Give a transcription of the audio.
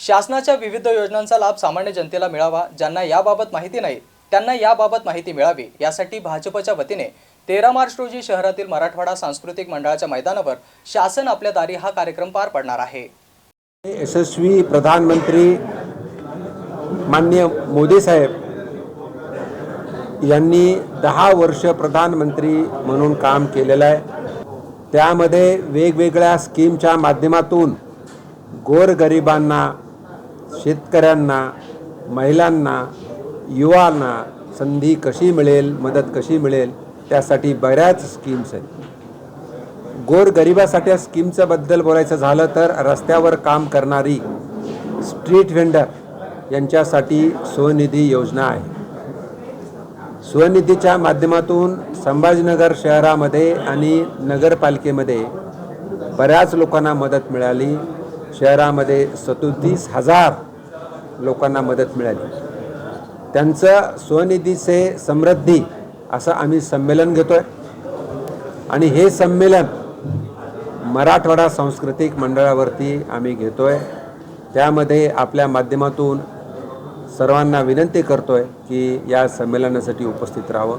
शासनाच्या विविध योजनांचा लाभ सामान्य जनतेला मिळावा ज्यांना याबाबत माहिती नाही त्यांना याबाबत माहिती मिळावी यासाठी भाजपच्या वतीने तेरा मार्च रोजी शहरातील मराठवाडा सांस्कृतिक मंडळाच्या मैदानावर शासन आपल्या दारी हा कार्यक्रम पार पडणार आहे. यशस्वी प्रधानमंत्री माननीय मोदी साहेब यांनी दहा वर्ष प्रधानमंत्री म्हणून काम केलेलं आहे. त्यामध्ये वेगवेगळ्या स्कीमच्या माध्यमातून गोरगरिबांना शेतकऱ्यांना महिलांना युवांना संधी कशी मिळेल मदत कशी मिळेल त्यासाठी बऱ्याच स्कीम्स आहेत. गोरगरिबासाठी या स्कीमचं बद्दल बोलायचं झालं तर रस्त्यावर काम करणारी स्ट्रीट व्हेंडर यांच्यासाठी स्वनिधी योजना आहे. स्वनिधीच्या माध्यमातून संभाजीनगर शहरामध्ये आणि नगरपालिकेमध्ये बऱ्याच लोकांना मदत मिळाली. शहरामध्ये सदोतीस हजार लोकांना मदत मिळाली. त्यांचं स्वनिधीचे समृद्धी असं आम्ही संमेलन घेतो आहे आणि हे संमेलन मराठवाडा सांस्कृतिक मंडळावरती आम्ही घेतो आहे त्यामध्ये आपल्या माध्यमातून सर्वांना विनंती करतो आहे की या संमेलनासाठी उपस्थित राहावं.